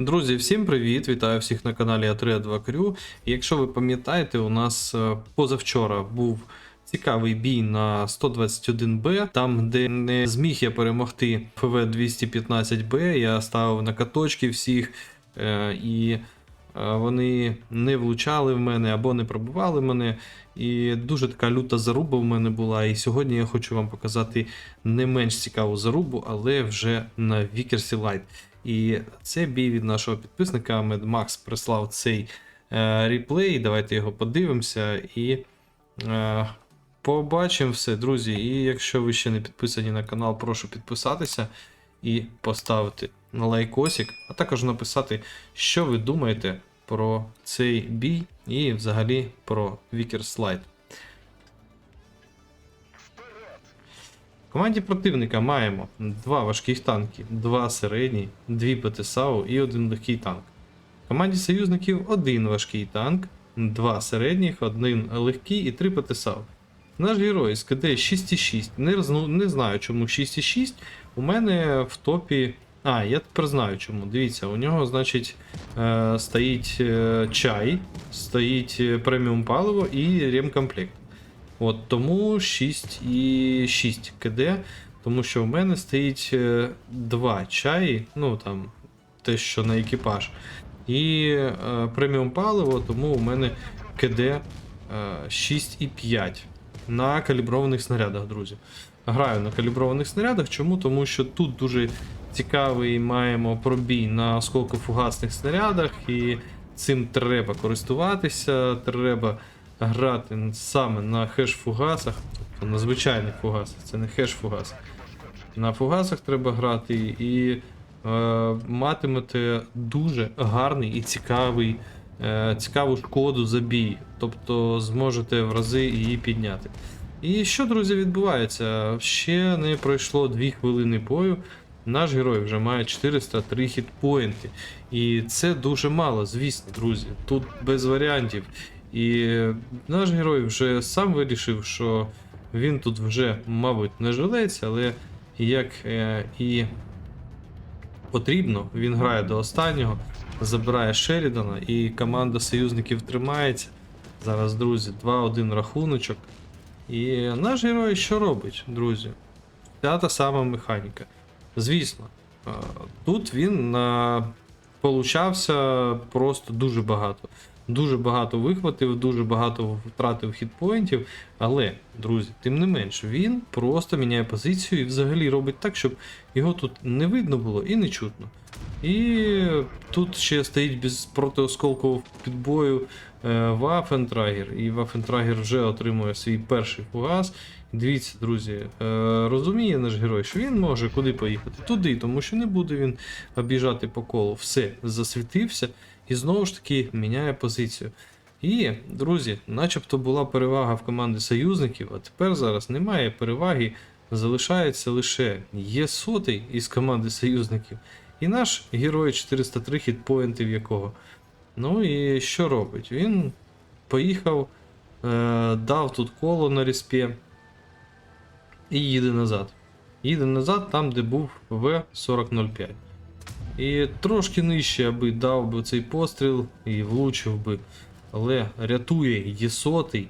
Друзі, всім привіт! Вітаю всіх на каналі А3 2 Крю. Якщо ви пам'ятаєте, у нас е, позавчора був цікавий бій на 121Б, там, де не зміг я перемогти ФВ 215Б, я ставив на каточки всіх, е, і вони не влучали в мене або не пробивали мене. І дуже така люта заруба в мене була. І сьогодні я хочу вам показати не менш цікаву зарубу, але вже на Вікерсі Лайт. І це бій від нашого підписника MedMax прислав цей е, реплей. Давайте його подивимося і е, побачимо все, друзі. І якщо ви ще не підписані на канал, прошу підписатися і поставити лайкосик, а також написати, що ви думаєте про цей бій і взагалі про Light. В команді противника маємо два важких танки, два середні, дві ПТСАУ і один легкий танк. В команді союзників один важкий танк, два середніх, один легкий і три ПТСАУ. Наш герой з КД 6,6. Не, не знаю, чому 6,6. У мене в топі. А, я тепер знаю чому. Дивіться, у нього, значить, е, стоїть е, чай, стоїть е, преміум паливо і ремкомплект. От тому 6 і 6 КД, тому що в мене стоїть е, два чаї, ну там те, що на екіпаж, і е, преміум паливо, тому у мене КД е, 6,5 на каліброваних снарядах, друзі. Граю на каліброваних снарядах. Чому? Тому що тут дуже цікавий маємо пробій на осколкофугасних снарядах, і цим треба користуватися, треба грати саме на хеш-фугасах, тобто на звичайних фугасах, це не хеш-фугас. На фугасах треба грати і е, матимете дуже гарний і цікавий, е, цікаву шкоду за бій. Тобто зможете в рази її підняти. І що, друзі, відбувається? Ще не пройшло 2 хвилини бою. Наш герой вже має 403 хітпоінти. І це дуже мало, звісно, друзі. Тут без варіантів. І наш герой вже сам вирішив, що він тут вже, мабуть, не жилець, але як е, і потрібно, він грає до останнього, забирає Шерідана, і команда союзників тримається. Зараз, друзі, 2-1 рахуночок. І наш герой що робить, друзі? Ця та сама механіка. Звісно, е, тут він е, получався просто дуже багато. Дуже багато вихватив, дуже багато втратив хітпоінтів. Але, друзі, тим не менш, він просто міняє позицію і взагалі робить так, щоб його тут не видно було і не чутно. І тут ще стоїть без протиосколкового підбою е, Вафентрагер. І Вафентрагер вже отримує свій перший фугас. Дивіться, друзі, е, розуміє наш герой, що він може куди поїхати? Туди, тому що не буде він обіжати по колу. Все, засвітився і знову ж таки міняє позицію. І, друзі, начебто була перевага в команди союзників, а тепер зараз немає переваги, залишається лише є сотий із команди союзників. І наш герой 403 хітпоінтів якого. Ну і що робить? Він поїхав, е, дав тут коло на респі і їде назад. Їде назад там, де був В4005. І трошки нижче, аби дав би цей постріл і влучив би. Але рятує Єсотий.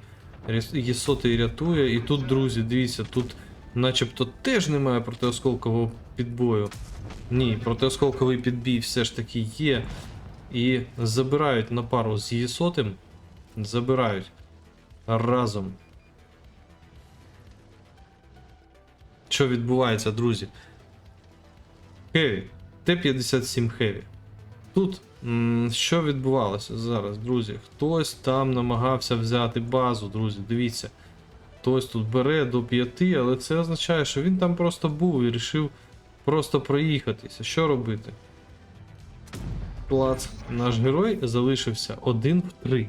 Єсотий рятує. І тут, друзі, дивіться, тут начебто теж немає протиосколкового підбою. Ні, протиосколковий підбій все ж таки є. І забирають на пару з Єсотим. Забирають разом. Що відбувається, друзі? Хеві. Т-57 Хеві. Тут що відбувалося зараз, друзі? Хтось там намагався взяти базу, друзі, дивіться. Хтось тут бере до 5, але це означає, що він там просто був і вирішив просто проїхатися. Що робити? Плац. Наш герой залишився один в 3.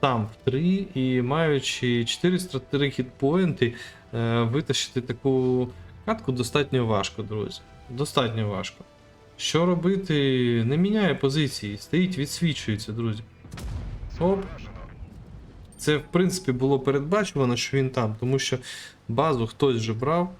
Сам в 3 і маючи 403 хітпоінти, е, витащити таку катку достатньо важко, друзі. Достатньо важко. Що робити? Не міняє позиції, стоїть, відсвічується, друзі. Оп. Це, в принципі, було передбачувано, що він там, тому що базу хтось вже брав,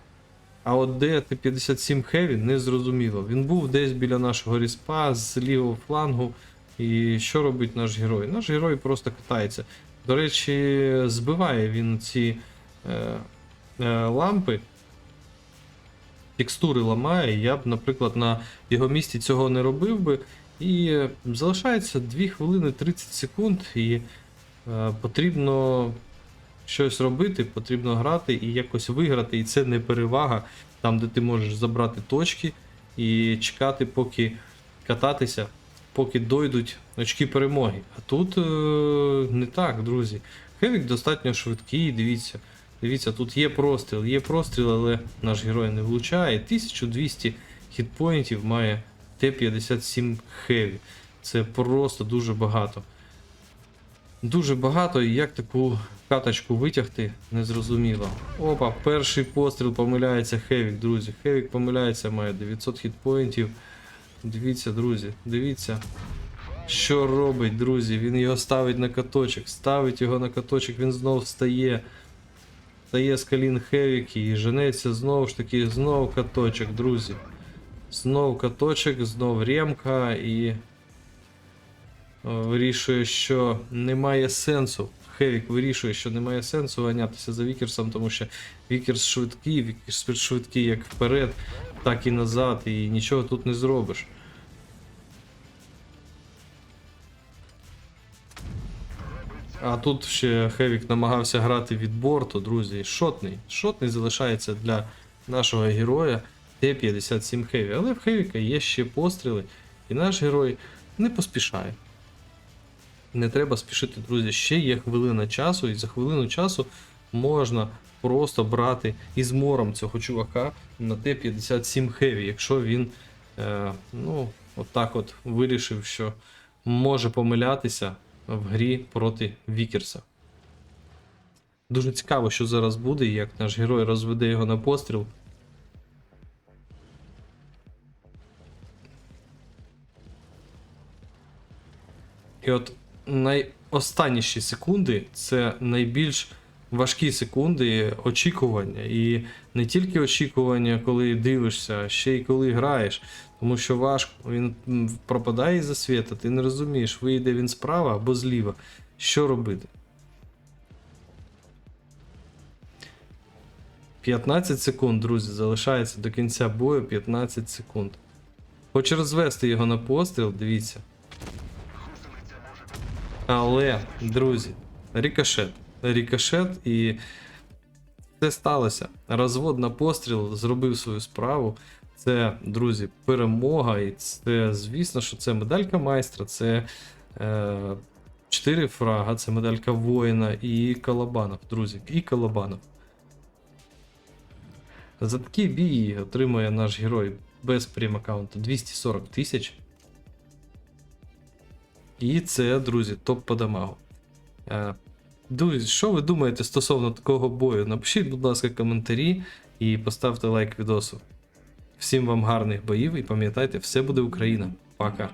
А от де Т-57 Heavy не зрозуміло. Він був десь біля нашого ріспа з лівого флангу. І що робить наш герой? Наш герой просто катається. До речі, збиває він ці е, е, лампи, текстури ламає. Я б, наприклад, на його місці цього не робив би. І е, залишається 2 хвилини 30 секунд, і е, потрібно щось робити, потрібно грати і якось виграти. І це не перевага, там, де ти можеш забрати точки і чекати, поки кататися, поки дойдуть очки перемоги. А тут е, не так, друзі. Хевік достатньо швидкий, дивіться. Дивіться, тут є простріл, є простріл, але наш герой не влучає. 1200 хітпоінтів має Т-57 Heavy. Це просто дуже багато. Дуже багато, і як таку каточку витягти, незрозуміло. Опа, перший постріл помиляється Хевік, друзі. Хевік помиляється, має 900 хітпоінтів. Дивіться, друзі, дивіться. Що робить, друзі? Він його ставить на каточок, ставить його на каточок, він знов встає. Стає з колін Хевік і женеться знову ж таки, знов каточок, друзі. Знов каточок, знов ремка і вирішує, що немає сенсу. Хевік вирішує, що немає сенсу ганятися за Вікерсом, тому що Вікерс швидкий, Вікерс швидкий як вперед, так і назад, і нічого тут не зробиш. А тут ще Хевік намагався грати від борту, друзі. Шотний. Шотний залишається для нашого героя Т-57 Хеві. Але в Хевіка є ще постріли, і наш герой не поспішає. Не треба спішити, друзі. Ще є хвилина часу, і за хвилину часу можна просто брати із мором цього чувака на Т-57 Heavy, якщо він е, ну, отак от вирішив, що може помилятися в грі проти Вікерса. Дуже цікаво, що зараз буде, як наш герой розведе його на постріл. І от найостанніші секунди це найбільш важкі секунди очікування. І не тільки очікування, коли дивишся, а ще й коли граєш. Тому що важко, він пропадає із-за світа, ти не розумієш, вийде він справа або зліва. Що робити? 15 секунд, друзі, залишається до кінця бою 15 секунд. Хоче розвести його на постріл, дивіться. Але, друзі, рікошет. Рікошет і це сталося. Розвод на постріл зробив свою справу. Це, друзі, перемога. І це, звісно, що це медалька майстра, це е, 4 фрага, це медалька воїна і Калабанов, друзі, і Калабанов. За такі бій отримує наш герой без прем-аккаунту 240 тисяч. І це, друзі, топ по дамагу. Е, Друзі, що ви думаєте стосовно такого бою? Напишіть, будь ласка, коментарі і поставте лайк відосу. Всім вам гарних боїв і пам'ятайте, все буде Україна. Пока.